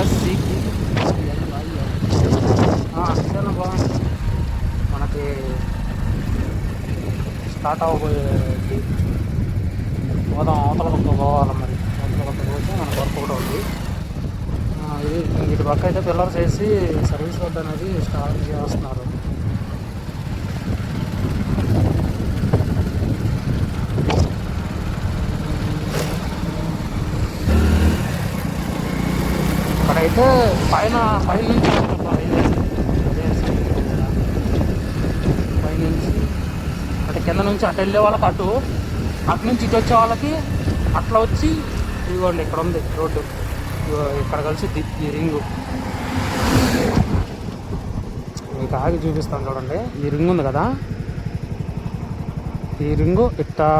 ఈఎస్సికి అంతేనా బాగుంది మనకి స్టార్ట్ అవ్వబోయేది పోదాం అవతల పక్క పోవాలి మరి అవతల పక్క పోతే మన వర్క్ కూడా ఉంది ఇది ఇటు పక్క అయితే పిల్లర్స్ వేసి సర్వీస్ రోడ్ అనేది స్టార్ట్ చేస్తున్నారు. అయితే పైన పైన నుంచి పైనుంచి అంటే కింద నుంచి అటు వెళ్ళే వాళ్ళకి అటు అటు నుంచి ఇటు వచ్చే వాళ్ళకి అట్లా వచ్చి ఇదిగోండి ఇక్కడ ఉంది రోడ్డు. ఇదిగో ఇక్కడ కలిసి ఈ రింగు. మీకు ఆగి చూపిస్తాను చూడండి. ఈ రింగ్ ఉంది కదా? ఈ రింగు ఇట్టా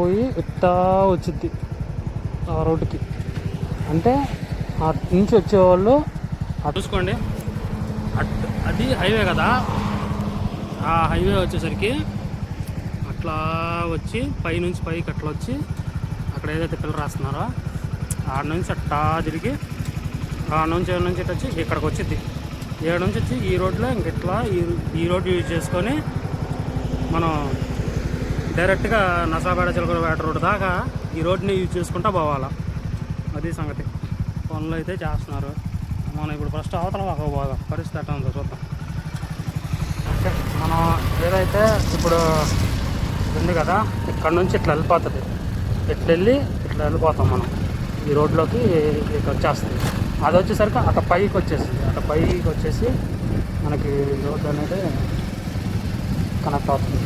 పోయి ఇట్టా వచ్చింది ఆ రోడ్డుకి. అంటే అటు నుంచి వచ్చేవాళ్ళు అటు చూసుకోండి. అటు అది హైవే కదా. ఆ హైవే వచ్చేసరికి అట్లా వచ్చి పై నుంచి పైకి అట్లా వచ్చి అక్కడ ఏదైతే పిల్లలు రాస్తున్నారో ఆడ నుంచి అట్టా తిరిగి ఆ నుంచి ఏడు నుంచి ఇటు వచ్చి ఇక్కడికి వచ్చింది ఏడు నుంచి వచ్చి ఈ రోడ్లో ఇంక ఇట్లా ఈ ఈ రోడ్ యూజ్ చేసుకొని మనం డైరెక్ట్గా నసాపేట వేట రోడ్ దాకా ఈ రోడ్ని యూజ్ చేసుకుంటా పోవాలా. అది సంగతి. పనులు అయితే చేస్తున్నారు. మనం ఇప్పుడు ఫస్ట్ అవతల ఒక బాగా పరిస్థితి ఎట్లా ఉందో చూద్దాం. ఓకే మనం ఏదైతే ఇప్పుడు ఉంది కదా ఇక్కడ నుంచి ఇట్లా వెళ్ళిపోతుంది. ఇట్లా వెళ్ళి ఇట్లా వెళ్ళిపోతాం మనం. ఈ రోడ్లోకి ఇట్లా వచ్చేస్తుంది. అది వచ్చేసరికి అక్కడ పైకి వచ్చేసింది అక్కడ పైకి వచ్చేసి మనకి రోడ్డు అనేది కనెక్ట్ అవుతుంది.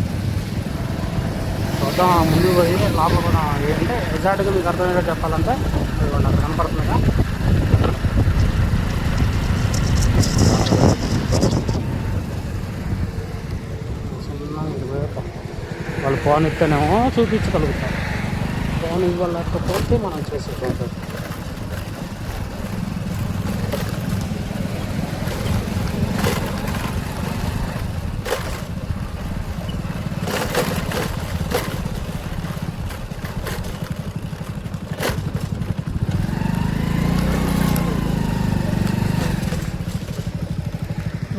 చూద్దాం ముందు పోయి లోపల కూడా ఏంటంటే ఎగ్జాక్ట్గా మీకు అర్థమయ్యేలా చెప్పాలంటే ఇదిగోండి అక్కడ కనపడుతుందిగా వాళ్ళు ఫోన్ ఇస్తేనేమో చూపించగలుగుతాం ఫోన్ ఇవ్వలేకపోతే మనం చేసేటువంటి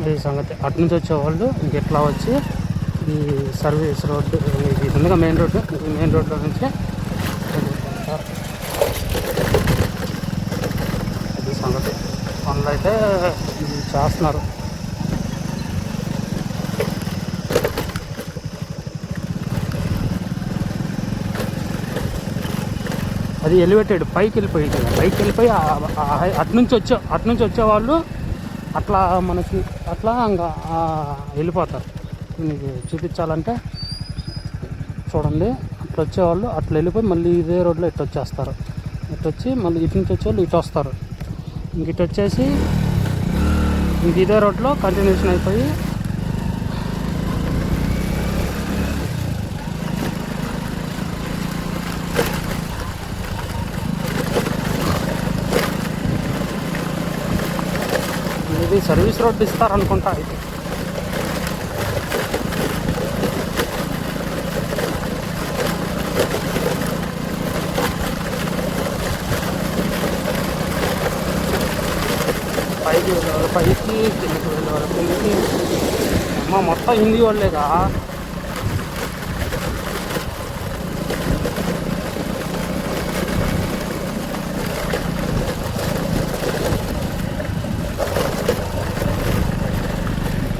ఈ సంగతి. అటు నుంచి వచ్చేవాళ్ళు ఇంకెట్లా వచ్చి ఈ సర్వీస్ రోడ్డు ఇది ఉందిగా మెయిన్ రోడ్డు ఈ మెయిన్ రోడ్లో నుంచి ఇది సంగతి. పనులు అయితే చేస్తున్నారు. అది ఎలివేటెడ్ పైకి వెళ్ళిపోయింది పైకి వెళ్ళిపోయి అటు నుంచి వచ్చే అటు నుంచి వచ్చేవాళ్ళు అట్లా మనకి అట్లా ఇంకా వెళ్ళిపోతారు. మీకు చూపించాలంటే చూడండి. అట్లా వచ్చేవాళ్ళు అట్లా వెళ్ళిపోయి మళ్ళీ ఇదే రోడ్లో ఇటు వచ్చేస్తారు. ఇటు వచ్చి మళ్ళీ ఇటు నుంచి వచ్చేవాళ్ళు ఇటు వస్తారు. ఇంక ఇటు వచ్చేసి ఇంక ఇదే రోడ్లో కంటిన్యూషన్ అయిపోయి అది సర్వీస్ రోడ్డు ఇస్తారనుకుంటా ఇది పైకి వెళ్ళేవాళ్ళు పైకి కిందకి వెళ్ళే వరకు అమ్మ మొత్తం హిందీ వాళ్ళేగా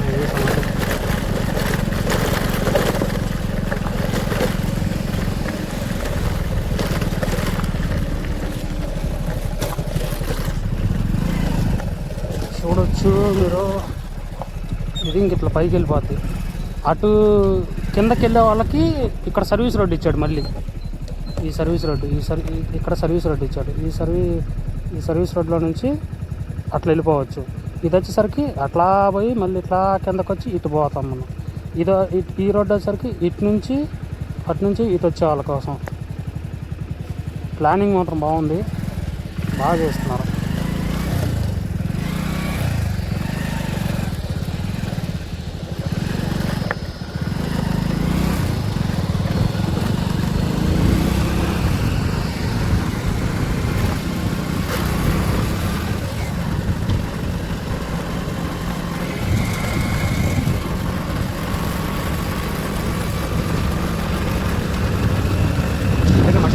ఇది సంగతి. చూడొచ్చు మీరు ఇది ఇంక ఇట్లా పైకి వెళ్ళిపోద్ది. అటు కిందకి వెళ్ళే వాళ్ళకి ఇక్కడ సర్వీస్ రోడ్ ఇచ్చాడు మళ్ళీ. ఈ సర్వీస్ రోడ్డు ఈ సర్వీ ఇక్కడ సర్వీస్ రోడ్డు ఇచ్చాడు. ఈ సర్వీ ఈ సర్వీస్ రోడ్లో నుంచి అట్లా వెళ్ళిపోవచ్చు. ఇది వచ్చేసరికి అట్లా పోయి మళ్ళీ ఇట్లా కిందకు వచ్చి ఇటు పోతాం మనం. ఇది ఇట్- ఈ రోడ్డు వచ్చేసరికి ఇటు నుంచి అటు నుంచి ఇటు వచ్చే వాళ్ళ కోసం. ప్లానింగ్ మాత్రం బాగుంది. బాగా చేస్తున్నారు.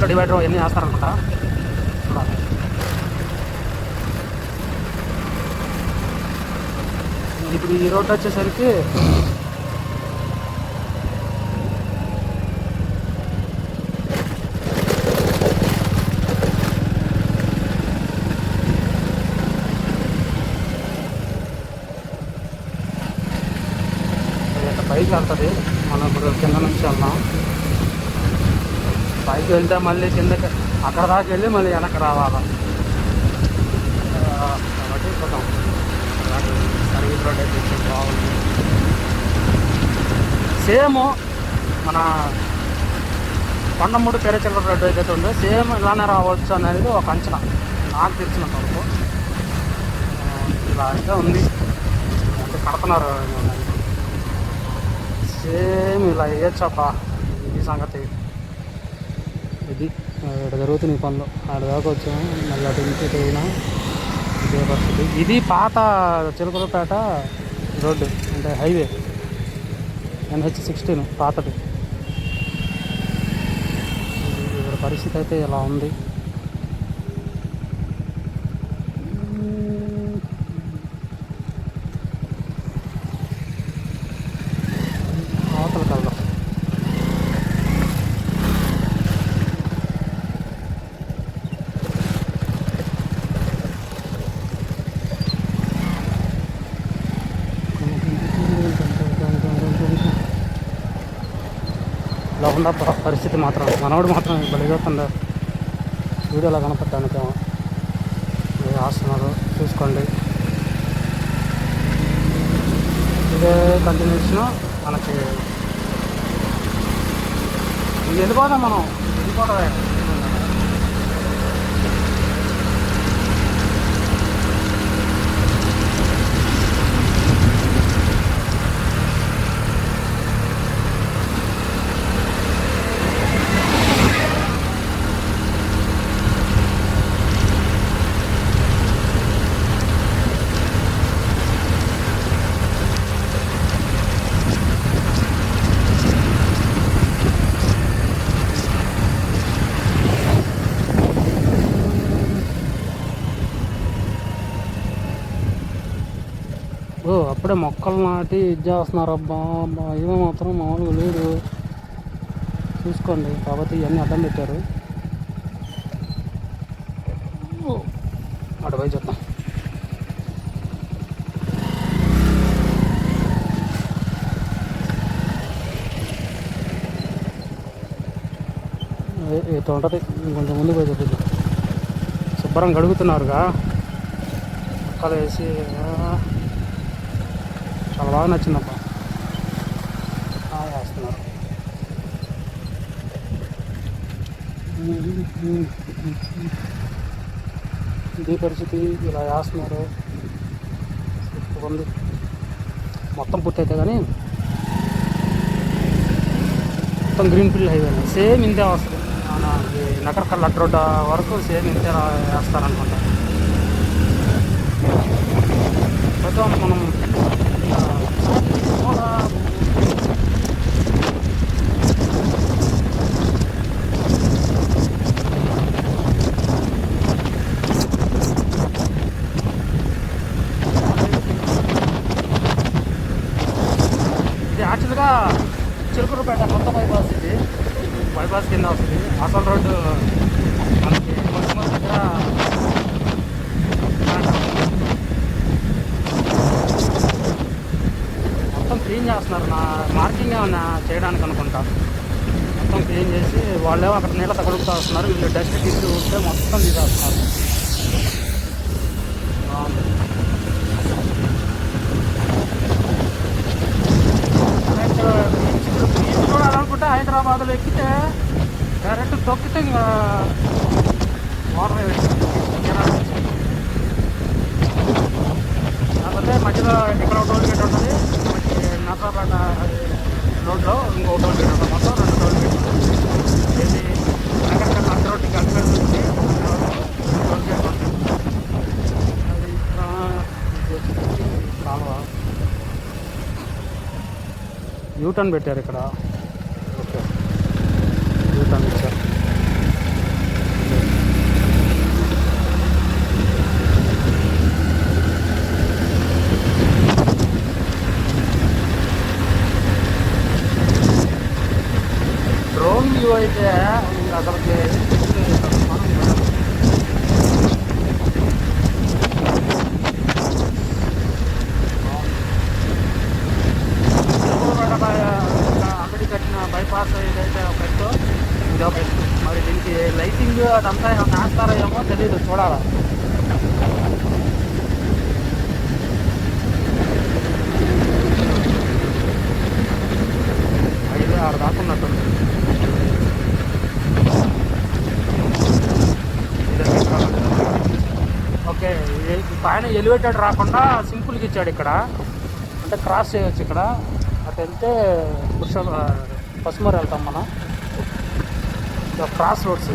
డివైడర్ ఇవన్నీ వేస్తారనమాట చూడాలి ఇప్పుడు ఈ రోడ్ వచ్చేసరికి పైకి వెళ్తుంది. మనం ఇప్పుడు కింద నుంచి వెళ్దాం. పైకి వెళ్తే మళ్ళీ కిందకి అక్కడ దాకా వెళ్ళి మళ్ళీ వెనక్కి రావాలి. కాబట్టి చూద్దాం సర్వీస్ రోడ్ అయితే బాగుంది. సేమ్ మన కొండమూడు పెరచల రోడ్ ఏదైతే ఉందో సేమ్ ఇలానే రావచ్చు అనేది ఒక అంచనా. నాకు తెలిసిన వరకు. ఇలా అయితే ఉంది. అంటే కడుతున్నారు? సేమ్ ఇలా వేయచ్చబ్బా. ఈ సంగతి. ఇది. ఇక్కడ ఇక్కడ జరుగుతున్నాయి పనులు. ఆడ దాకా వచ్చాము. మళ్ళీ అటు ఇంటికి పోయినా ఇదే పరిస్థితి. ఇది పాత చిలకలపేట రోడ్డు అంటే హైవే. ఎన్హెచ్ సిక్స్టీన్ పాతది. ఇక్కడ పరిస్థితి అయితే ఇలా ఉంది అవతలకి వెళ్దాం ఇలా పరిస్థితి మాత్రం మనవాడు మాత్రం బలిగొస్తుంది వీడియోలో కనపడడానికేమో. ఇది చూసుకోండి. ఇదే కంటిన్యూషన్ మనకి ఇది వెళ్ళిపోదాం మనం? వెళ్ళిపోవడమే ఇప్పుడే అప్పుడే మొక్కలు నాటి ఇది చేస్తున్నారు. అబ్బా ఇవి మాత్రం మామూలుగా లేదు. చూసుకోండి. కాబట్టి ఇవన్నీ అడ్డం పెట్టారు. ఓ, అటు పోయి చూద్దాం. ఏ- ఇటు ఉంటుంది. ఇంకొంచెం ముందు పోయి చూపిద్దాం శుభ్రం కడుగుతున్నారుగా. మొక్కలు వేసి చాలా బాగా నచ్చిందమ్మా వేస్తున్నారు. ఇది పరిస్థితి ఇలా వేస్తున్నారు. ఉంది. మొత్తం పూర్తయితే కానీ మొత్తం గ్రీన్ ఫీల్డ్ హైవే సేమ్ ఇంతే వస్తుంది నకరకల్ ఈ రోడ్డు వరకు సేమ్ ఇంతే రా- వేస్తారనుకుంటా ప్రస్తుతం మనం ఆ, కూడా ఇది యాక్చువల్గా చిలుకూరుపేట కొత్త బైపాస్ ఇది బైపాస్ కింద వస్తుంది అసలు రోడ్డు మనకి కొంచెం దగ్గర మొత్తం క్లీన్ చేస్తున్నారు. నా మార్కింగ్ ఏమన్నా చేయడానికి అనుకుంటా. మొత్తం క్లీన్ చేసి వాళ్ళేమో అక్కడ నీళ్ళ తగులుతూ వస్తున్నారు వీళ్ళు డస్ట్ తీసి ఉంటే మొత్తం తీసేస్తున్నారు. చూడాలనుకుంటే హైదరాబాద్లో ఎక్కితే డైరెక్ట్ తొక్కితే ఇంకా వాటర్ కాకపోతే మధ్యలో ఇక్కడ ఒక టోల్ గేట్ ఉంటుంది. నర్సాపేట రోడ్లో ఇంకో టోల్ గేట్ ఉంటుంది మొత్తం రెండు టోల్ గేట్ ఇది అక్కడ నర్స రోడ్డు కలిపి నుంచి టోల్ గేట్ ఉంటుంది అది ఇక్కడ కాలువ యూటర్న్ పెట్టారు ఇక్కడ. చూడాలా? ఏమో తెలియదు దాకా ఉన్నట్టుంది. ఇదే కావాలి. ఓకే ఏ- పైన ఎలివేటెడ్ రాకుండా సింపుల్గా ఇచ్చాడు ఇక్కడ. అంటే క్రాస్ చేయొచ్చు ఇక్కడ. అటు వెళ్తే పురుష పసుమూరు వెళ్తాం మనం. ఇక క్రాస్ రోడ్స్.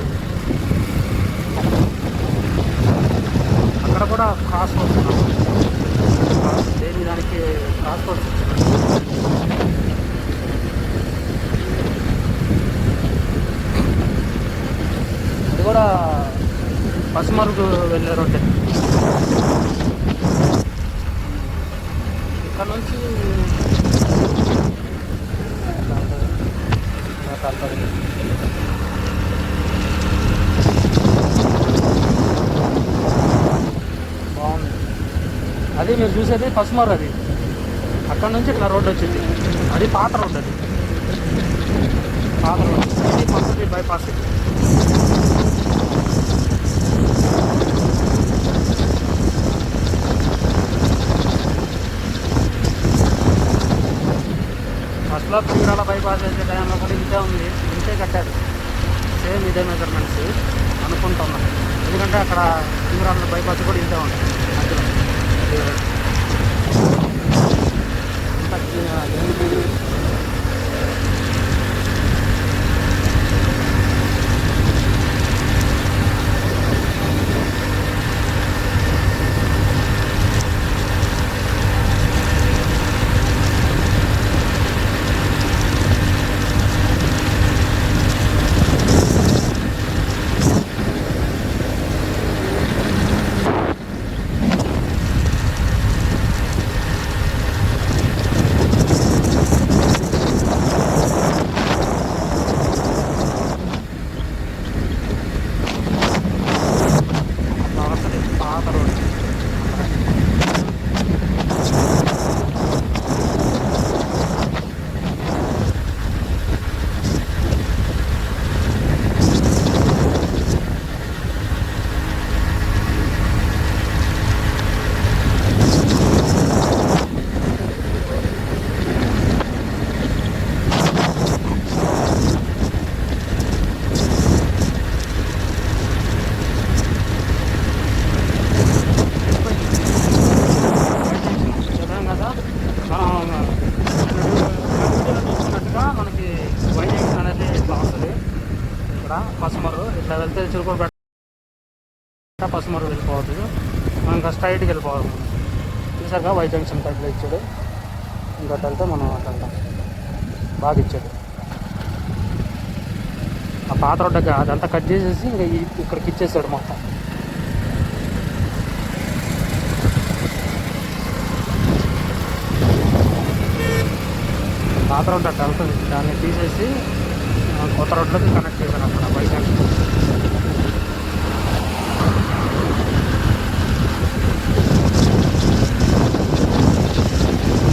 అక్కడ కూడా క్రాస్ రోడ్స్ దేని దానికి క్రాస్ అది కూడా పసుమరుగు వెళ్ళే రోడ్డే. ఇక్కడ నుంచి ఇలా కలపదు. బాగుంది అది మీరు చూసేది పసుమరు అది. అక్కడ నుంచి ఇట్లా రోడ్డు వచ్చింది. అది పాత రోడ్డు అది. పాత రోడ్డు. ఇది బైపాస్ ఇది ఫస్ట్లో పీరాల బైపాస్ వేసే టైంలో కూడా ఇంతే ఉంది. ఇంతే కట్టారు. సేమ్ ఇదే మెజర్మెంట్స్ అనుకుంటున్నాం ఎందుకంటే అక్కడ పీరాల బైపాస్ కూడా ఇంతే ఉంది. అందులో అది అంతా clean- ఏంటి? పాతది పాత రోడ్డు చెప్పాం కదా మనం చూసుకున్నట్టుగా మనకి వైజాగ్ అనేది ఇట్లా వస్తుంది ఇక్కడ పసుమరు ఇట్లా వెళ్తే చిరుకుపేట పసుమరు వెళ్ళిపోవద్దు మనం ఇంకా స్ట్రైట్కి వెళ్ళిపోవాలి చూసారుగా వై జంక్షన్ టైప్లో ఇచ్చాడు. ఇంకోటి వెళ్తే మనం అట్లా వెళ్తాం బాగా ఇచ్చాడు. ఆ పాత రొడ్డకి అదంతా కట్ చేసేసి ఇంకా ఇక్కడికి ఇచ్చేసాడు మొత్తం. పాత రోడ్డు అట్లా వెళ్తుంది. దాన్ని తీసేసి కొత్త రోడ్లోకి కనెక్ట్ చేశాడు అక్కడ వైజాగ్